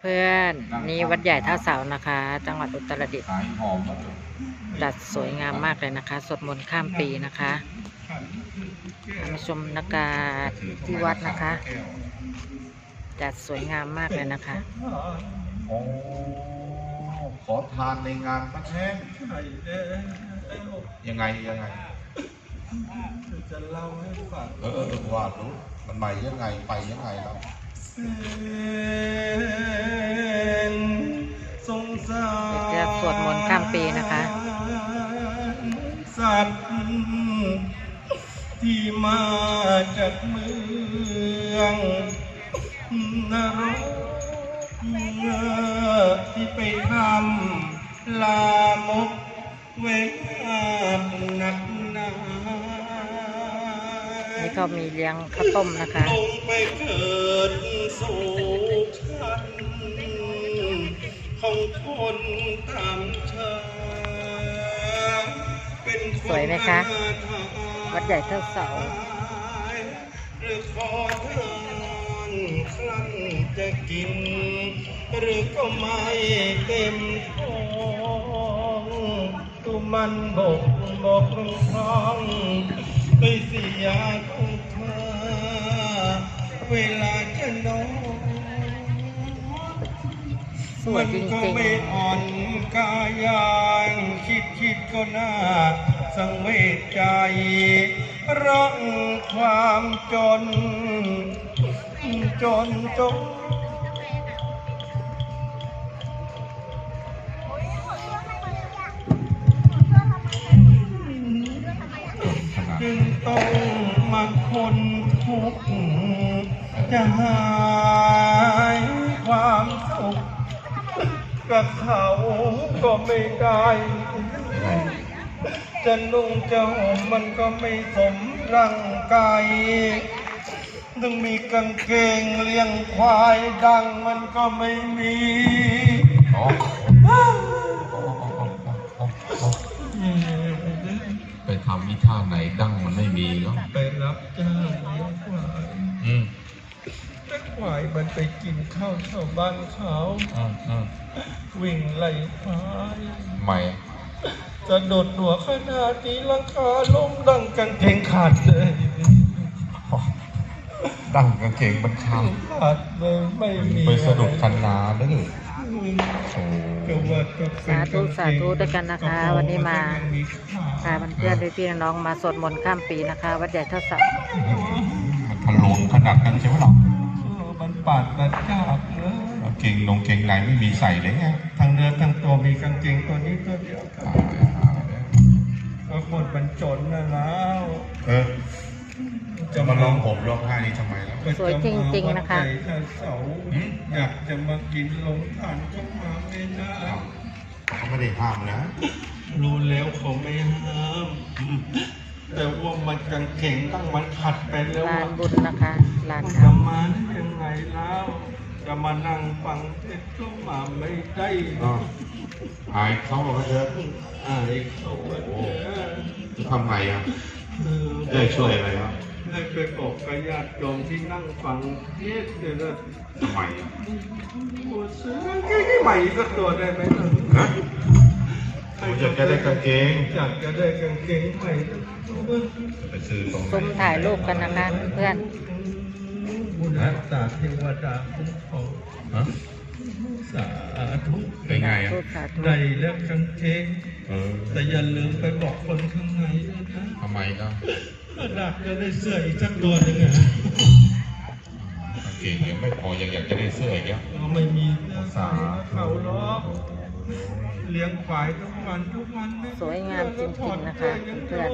เพื่อนนี่วัดใหญ่ท่าเสานะคะ จังหวัดอุตรดิตถ์ขายหอมหมดเลยจัดสวยงามมากเลยนะคะสวดมนต์ข้ามปีนะคะมาชมบรรยากาศที่วัดนะคะ จัดสวยงามมากเลยนะคะโอ้ขอทานในงานพระแท้งยังไงยังไงจะเล่าให้ฟังเออเออเออว่ารู้มันไปยังไงไปยังไงแล้ว เป็นสงสารเดี๋ยวจะสวดมนต์ข้ามปีนะคะ สัตว์ที่มาจากเมืองนรกที่ไปทำลามกเวทหนักหนานี่ เขามีเลี้ยงข้าวต้มนะคะลงไปเกิดสู่ชั้นของคนตามชาสวยไหมคะ วัดใหญ่เท่าเสาหรือขอทานครั้นจะกิน หรือก็ไม่เต็มท้องตุมันบกบกร้องไปเสียของเธอ เวลาจะนอนสวยจมันก็ไม่อ่อนกายอย่างคิดคิดก็น่าสังเวชใจรักความจน จนจน จึงต้องมาคนทุกข์ จะหายความสุขกับเขาก็ไม่ได้ จะนุ่งจะห่มมันก็ไม่สมร่างกายต้องมีกางเกงเลี้ยงควายดังมันก็ไม่มีไปทำอีท่าไหนดั้งมันไม่มีเนาะไปรับจ้างเลี้ยงควาย แต่ควายมันไปกินข้าวชาวบ้านเขาอืมอืมวิ่งไล่ควายใหม่จะโดดหัวขนาดนี้ราคาล้มดังกางเกงขาดเลยดั้งกางเกงมันข้างขาดเลยไม่มีไปสะดุดคันนาได้เลยอืมโอ้ก็ว่าก็เป็นสาธุสาธุด้วยกันนะคะ วันนี้มาๆพาเพื่อนๆพี่ๆน้องๆมาสวดมนต์ข้ามปีนะคะ วัดใหญ่ท่าเสามันทะลวงขนาดนั้นใช่ไหมหรอ เออมันปาดมันยากเลยกางเกงลงเกงในไม่มีใส่เลยไงทั้งเนื้อทั้งตัวมีกางเกงตัวนี้ตัวเดียวกันตายหาแล้วก็คนมันจนนะแล้วเออจะมาลองผมร้องไห้นี้ทำไมล่ะสวยจริงๆนะคะวัดใจท่าเสาอยากจะมากินลงทานก็มาไม่ได้อ้าวเขาไม่ได้ห้ามนะ รู้แล้วเขาไม่ห้าม แต่ว่ามันกางเกงตั้งมันขัดไปแล้วลานอะบุญนะคะลานมันธรรจะมมาได้ยังไงแล้วจะมานั่งฟังเทศน์ก็มาไม่ได้อ้าวอายเขาบอกว่าเธออายเขาว่าเออจะทำไงอะเออได้ช่วยอะไรครับให้ไปบอกกับญาติโยมที่นั่งฟังเทศน์เดี๋ยวนะทำไมอะโอ้ซื้อกางเกงใหม่สักตัวได้ไหมล่ะฮะ ผมอยากจะได้กางเกงอยากจะได้กางเกงใหม่สักตัวไปซื้อตรงไหนซุ้มถ่ายรูปกันนะคะเพื่อนบุญรักษาเทวดาคุ้มครองฮะสาธุเป็นไงอะรูปสาธุได้แล้วกางเกงเออแต่อย่าลืมไปบอกคนข้างในด้วยนะทำไมก็อยากจะได้เสื้ออีกสักตัวหนึ่งอะกางเกงยังไม่พอยังอยากจะได้เสื้ออีกอะเราไม่มีเสื้อใส่นะเขาล้อก เลี้ยงควายทุกวันทุกวันนะสวยงามจริงๆนะคะเพื่อน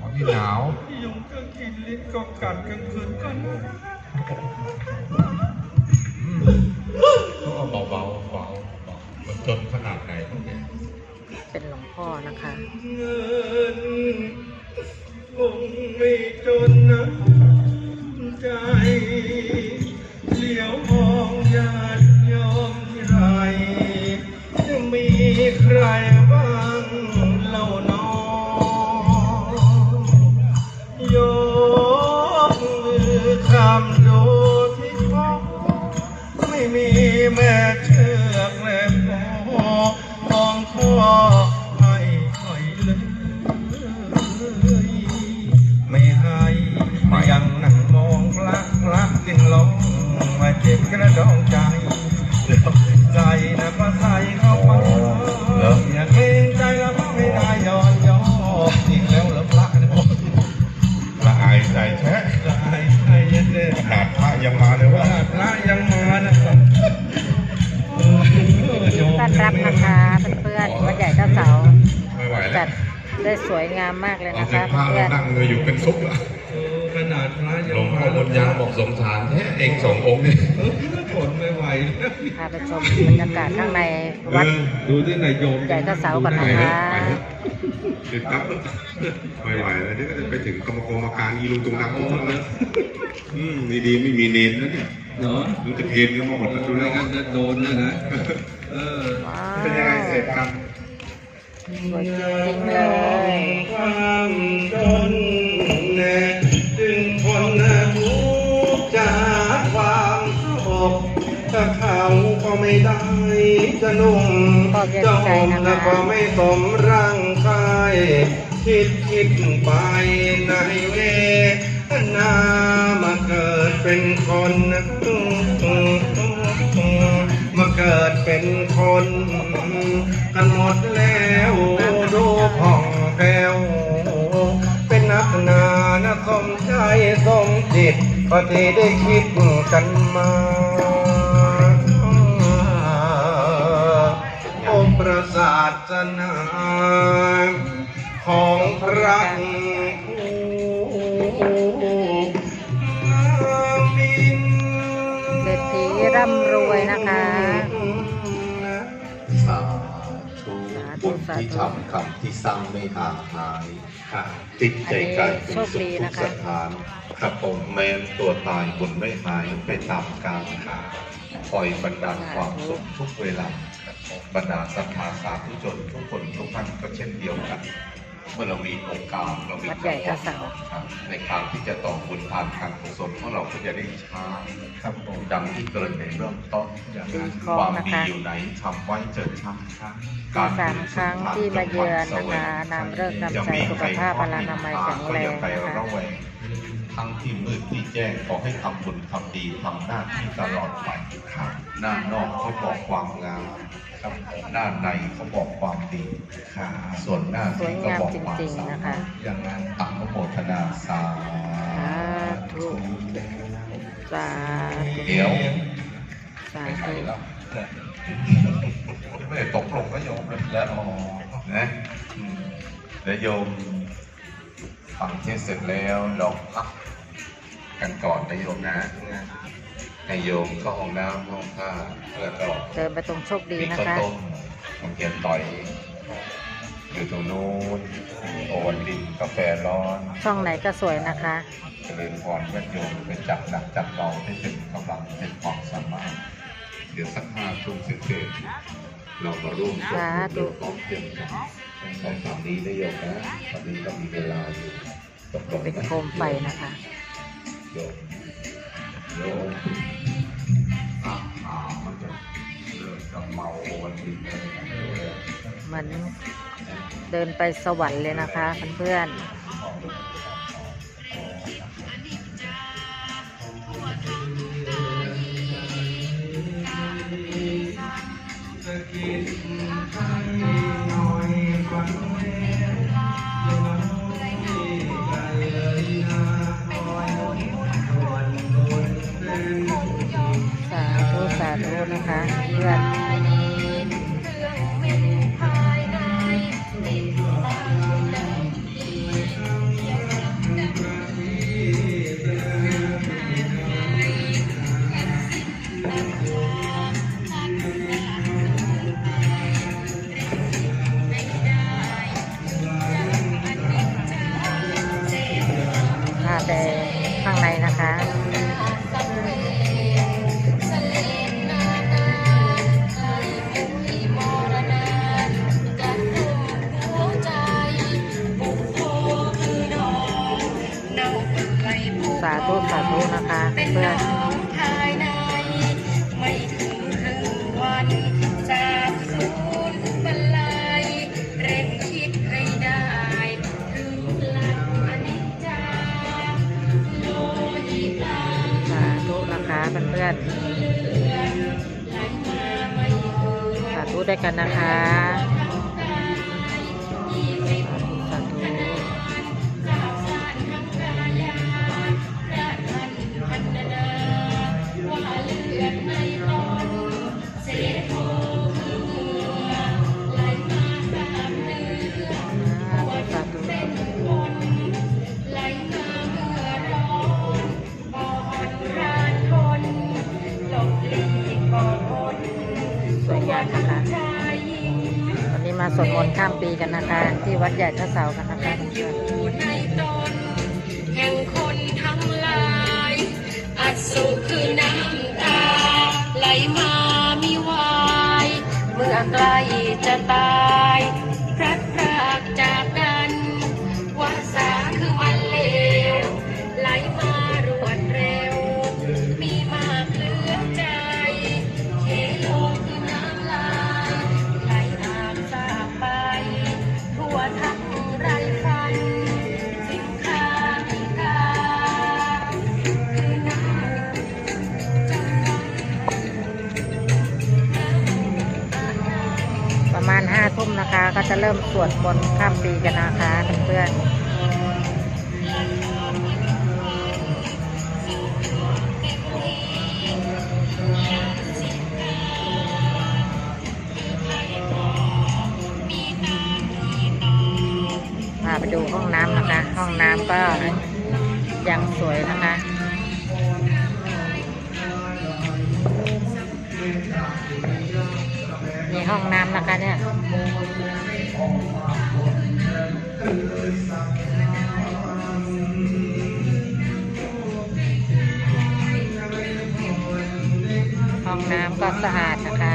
อ๋อพี่หนาวที่ยุงก็กินลิ้นก็กัดกลางคืนก็นอนอืมเขาเอาเบาๆเบาๆเบามันจนขนาดไหนพวกเนี้ยเป็นหลวงพ่อนะคะเงินคงไม่จนนะใจ ยังมาเลยว่าว่าพระยังมานะครับเออโยมต้อนรับนะคะเพื่อนๆวัดใหญ่เจ้าเสาไม่ไหวแล้จัวดได้สวยงามมากเลยเอานะถึคะงพระเพื่เราอนนั่งเลยอยู่เป็นซุปอะเออขนาดพระยังหลวงพ่มาอบุญยังบอกสงสารแท้เองสององค์นี่เออทนไม่ไหวแล้วๆพาไปชมบรรยากาศข้างในวัดเออดูที่ไหนโยมใหญ่เจ้าเสาก่อนไปนะเถอะคะไป เถอะเดี๋ยวครับไม่ไหวแล้วเดี๋ยวก็จะไปถึงกรรมกรรมการอีลุงตุงนังทุกคนนะอืมดีๆไม่มีเนนนะเนี่ยเนาะรู้จะเทนก็มาหมดแล้วดูดูแล้แล้ววกันจะโดนนะนะเออว้าเป็นยังไงเสร็จครับสวยจริงๆเลยความจนแน่จึงคนนะทุกข์จะหาความสงบถ้าเขาก็ไม่ได้จะนุ่ง ขอบจะใจห่มนะแล้วคะก็ไม่สมร่างกายคิดคิดไปในเวทนามาเกิดเป็นคนมาเกิดเป็นคนกันหมดแล้วดูผ่องแผ้วเป็นนักหนานะสมใจสมจิตปฏิได้คิดกันมา ประสาสนาของพระมิเศรษฐีร่ำรวยนะคะสาธุบุญที่ทำคำที่สร้างไม่ห่างหายค่ะติดใจกันเป็นสุขทุกสถานครับผมแม้นตัวตายบุญไม่หายไปตามกาลค่ะคอยบรรดาลความสุขทุกเวลา บผมบรรดาศรัทธาสาธุชนทุกคนทุกท่านก็เช่นเดียวกัน เมื่อเรามีโอกาสเรามีวัดใหญ่กระเสา ครับในการที่จะต่อบุญทานการกุศลของเราก็จะได้ช้าครับผมดังที่เกริดในเริ่มต้นอย่างนั้นขอบความนะดีคะอยู่ไหนทำไว้เจอช้ำครับสามครั้งที่มาเยือนนะคะนำเลิกนำใจสุขภาพพลานามัยแข็งแรงนะคะ ระแวง ทั้งที่มืดที่แจ้งขอให้ทำบุญทำดีทำหน้าที่ตลอดไปครับหน้านอกเขาบอกความงามครับด้านในเขาบอกความดีครับส่วนหน้าสวยที่ก็งามบอกจความริงสาๆมารถนะคะ อย่างนั้นอนุโมทนาสาสาธุสาธุเดี๋ยวสาไปไหนธุแล้วไม่ได้ตกลงก็โยมเลยแล้วอ๋อนะอืมแล้วโยมฟังเทศเสร็จแล้วเราพัก กันก่อนนะโยมนะให้โยมเข้าห้องน้ำห้องผ้าแล้วก็เดินไปตรงโชคดีมีนะข้าวคะต้มของเกียนต่อยอยู่ตรงนู้นโอวันดินกาแฟร้อน ช่องไหนก็สวยนะคะเจริญพรญาติโยมไปจับหนักจับเบาให้เป็นกำลังเป็นความสามารถเดี๋ยวสักห้าทุ่มเศษๆเรามาร่วมสวดมนต์โดยพร้อมเพรียงกันสองสามนี้นะโยมนะตอนนี้ก็มีเวลาอยู่ตกลงเป็นโคมไฟนะคะ โยมโยมอาหามันจะเริ่มจะเมาวันดินเลยเหมือนเดินไปสวรรค์เลยนะคะเพื่อนาธุนะคะเพื่อนพาไปข้างในนะคะ ด้วยกันนะคะ กันนะคะ ที่วัดใหญ่ท่าเสากันนะคะอยู่ในตนแห่งคนทั้งหลายอัสุคือน้ำตา ไหลมามีวาย เมื่อใกล้จะตาย เริ่มสวดมนต์ข้ามปีกันนะคะเพื่อนพาไปดูห้องน้ำนะคะ ห้องน้ำก็ยังสวยนะคะ ห้องน้ำนะคะเนี่ยห้องน้ำก็สะอาดนะคะ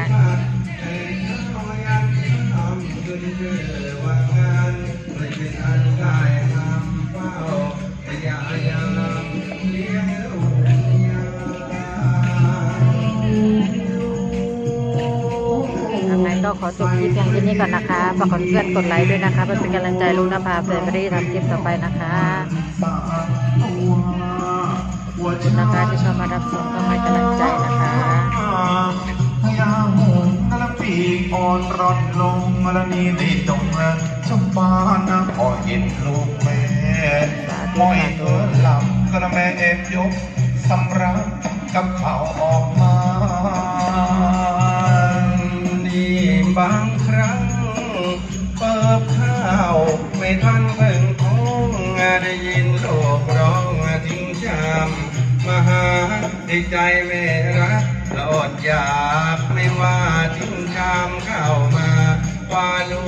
ก็ขอจบคลิปเพียงที่นี้ก่อนนะคะฝากเพื่อนๆกดไลค์ด้วยนะคะเพื่อเป็นกำลังใจลุงนภาเฟรมรี่ทำคลิปต่อไปนะคะขอบคุณนะคะที่เข้ามารับชมก็ให้กำลังใจนะคะพยาหงกระปีกอ่อนร่อนลงมรณีในดงละชมฟ้าน้ำพอเห็นลูกแม่มอยเกินลำกระแม่เอบยกสำรับกับเขาออกมานี่ บางครั้ง เปิบข้าว ไม่ทันเพิ่งท้องได้ยินโลกร้องทิ้งจำมาหาด้ใจไม่รักลอดอยากไม่ว่าทิ้งจามเข้ามาว่าลู